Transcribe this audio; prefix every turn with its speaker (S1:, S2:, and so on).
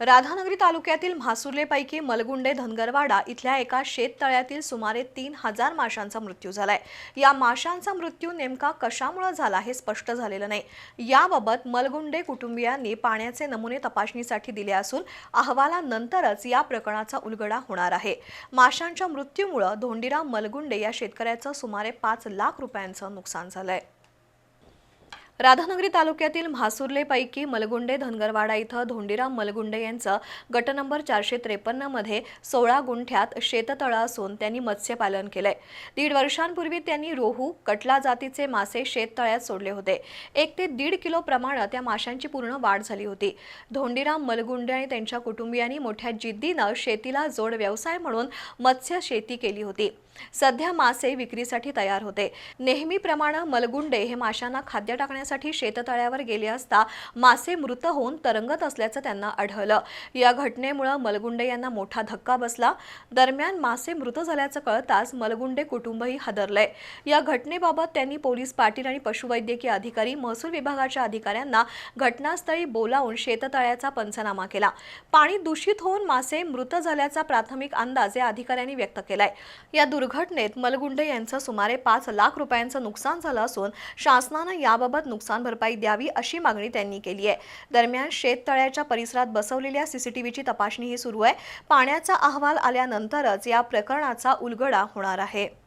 S1: राधानगरी तालुक्यातील म्हासुर्लेपैकी मलगुंडे धनगरवाडा इथल्या एका शेततळ्यातील सुमारे तीन हजार माशांचा मृत्यू झालाय. या माशांचा मृत्यू नेमका कशामुळे झाला हे स्पष्ट झालेलं नाही. याबाबत मलगुंडे कुटुंबियांनी पाण्याचे नमुने तपासणीसाठी दिले असून अहवालानंतरच या प्रकरणाचा उलगडा होणार आहे. माशांच्या मृत्यूमुळे धोंडीराम मलगुंडे या शेतकऱ्याचं सुमारे पाच लाख रुपयांचं नुकसान झालंय. राधानगरी तालुक्यातील म्हासुर्लेपैकी मलगुंडे धनगरवाडा इथं धोंडीराम मलगुंडे यांचं गट नंबर चारशे त्रेपन्नमध्ये सोळा गुंठ्यात शेततळं असून त्यांनी मत्स्यपालन केलंय. दीड वर्षांपूर्वी त्यांनी रोहू कटला जातीचे मासे शेततळ्यात सोडले होते. एक ते दीड किलो प्रमाणात त्या माशांची पूर्ण वाढ झाली होती. धोंडीराम मलगुंडे आणि त्यांच्या कुटुंबियांनी मोठ्या जिद्दीनं शेतीला जोड व्यवसाय म्हणून मत्स्य शेती केली होती. सध्या मासे विक्रीसाठी तयार होते. नेहमीप्रमाणे मलगुंडे हे माशांना खाद्य टाकण्यासाठी शेततळ्यावर गेले असता मासे मृत होऊन तरंगत असल्याचं त्यांना आढळलं. या घटनेमुळे मलगुंडे यांना मोठा धक्का बसला. दरम्यान मासे मृत झाल्याचं कळताच मलगुंडे कुटुंबही हादरलंय या घटनेबाबत त्यांनी पोलीस पाटील आणि पशुवैद्यकीय अधिकारी महसूल विभागाच्या अधिकाऱ्यांना घटनास्थळी बोलावून शेततळ्याचा पंचनामा केला. पाणी दूषित होऊन मासे मृत झाल्याचा प्राथमिक अंदाज या अधिकाऱ्यांनी व्यक्त केलाय. या दुर्घटनेत मलगुंडे यांचं सुमारे पाच लाख रुपयांचं नुकसान झालं असून शासनानं याबाबत नुकसान भरपाई द्यावी अशी मागणी त्यांनी केली आहे. दरम्यान शेततळ्याच्या परिसरात बसवलेल्या सीसीटीव्हीची तपासणीही सुरू आहे. पाण्याचा अहवाल आल्यानंतरच या प्रकरणाचा उलगडा होणार आहे.